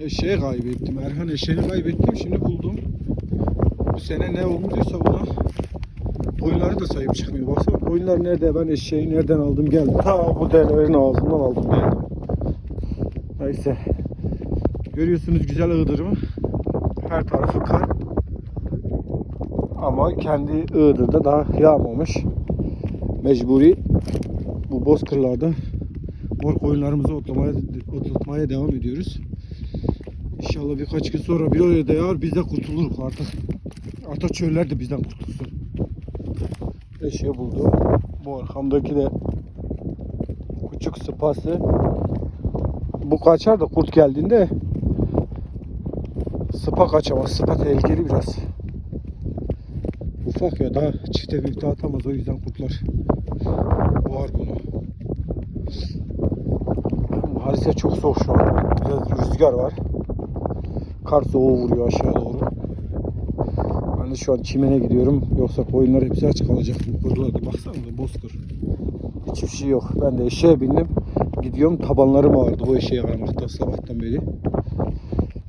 Eşeği kaybettim. Erhan eşeğini kaybettim. Şimdi buldum. Bu sene ne olmuşsa buna koyunları da sayıp çıkmıyor. Baksana koyunlar nerede? Ben eşeği nereden aldım geldim. Ta bu delilerin ağzından aldım geldim. Neyse. Görüyorsunuz güzel ığdırımı. Her tarafı kar. Ama kendi Iğdır'da daha yağmamış. Mecburi bu bozkırlarda mor koyunlarımızı otlamaya, otlatmaya devam ediyoruz. İnşallah birkaç gün sonra bir oraya yağar biz de kurtuluruz artık. Ata çöller de bizden kurtulsun. Eşeği buldum. Bu arkamdaki de küçük sıpası. Bu kaçar da kurt geldiğinde sıpa kaçamaz. Sıpa tehlikeli biraz. Ufak ya daha çifte büyükte atamaz o yüzden kurtlar boğar bunu. Halise çok soğuk şu an. Biraz rüzgar var. Kar soğuğu vuruyor aşağı doğru. Ben de şu an çimene gidiyorum. Yoksa koyunlar hepsi aç kalacak bu kırlarda. Baksana da bozkır. Hiçbir şey yok. Ben de eşeğe bindim. Gidiyorum tabanlarım ağrıdı bu eşeği aramakta sabahtan beri.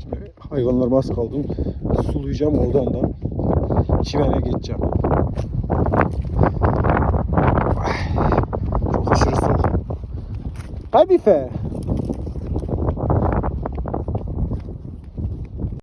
Şimdi hayvanlarıma az kaldım. Sulayacağım oradan da çimene geçeceğim. Çok aşırı soğuk. Kadife.